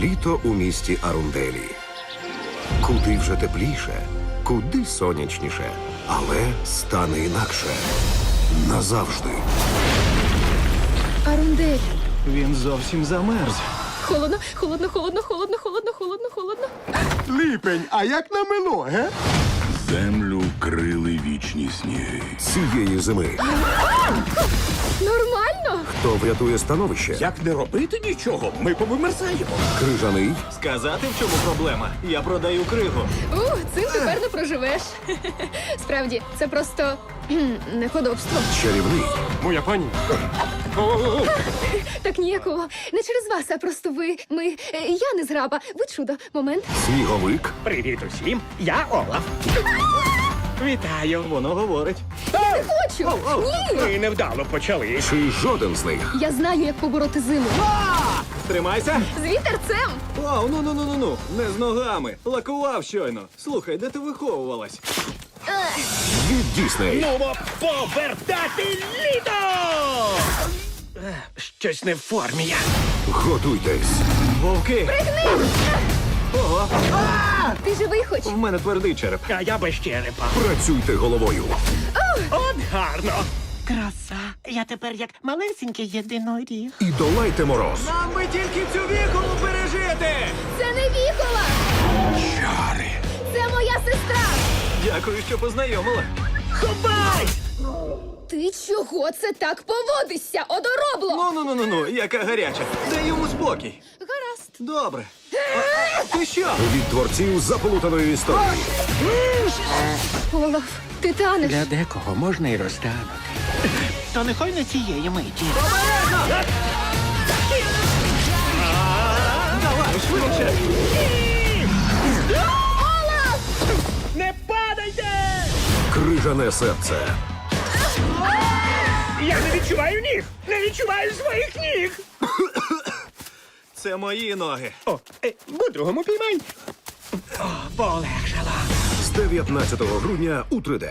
Літо у місті Арунделі. Куди вже тепліше, куди сонячніше, але стане інакше. Назавжди. Арундель. Він зовсім замерз. Холодно, холодно, холодно, холодно, холодно, холодно, холодно. Липень, а як намело, ге? Землю крили вічні сніги. Цієї зими. Хто врятує становище? Як не робити нічого, ми повимерзаємо. Крижаний Сказати, в чому проблема? Я продаю кригу. У, цим тепер не проживеш. Справді, це просто кхм, неподобство. чарівний. Моя пані. Так ніякого. Не через вас, а просто ви. Ми. е, Я не зграба. Ви чудо. Момент. Сніговик Привіт усім, я Олаф. Вітаю. Воно говорить. Не хочу! Ні! Ми невдало почали. чи жоден з них. Я знаю, як побороти зиму. Тримайся. З вітерцем! Вау, ну ну ну ну ну. Не з ногами. Лакував щойно. Слухай, де ти виховувалась? Від Дісней. Нумо повертати літо! Е, Щось не в формі я. Готуйтесь. Вовки. Ого, Ти живий хоч? в мене твердий череп. А я без черепа. Працюйте головою. От гарно. Краса. Я тепер як малесенький єдиноріг. І долайте мороз. Нам би тільки цю віхолу пережити. Це не вікола! Чари. Це моя сестра! Дякую, що познайомила. Хопай! Ти чого це так поводишся, одоробло? Ну ну ну ну ну, яка гаряча. Дай йому спокій. Гаразд. Добре. А, ти що? Від творців заплутаної історії. Олаф, ти танеш. Для декого можна і розтанути. То нехай не цієї миті. Давай, швидше. Не падайте! Крижане серце. Я не відчуваю ніг! Не відчуваю своїх ніг! Це мої ноги. О, е, по-другому піймай. О, полегшало. З 19 грудня у 3D.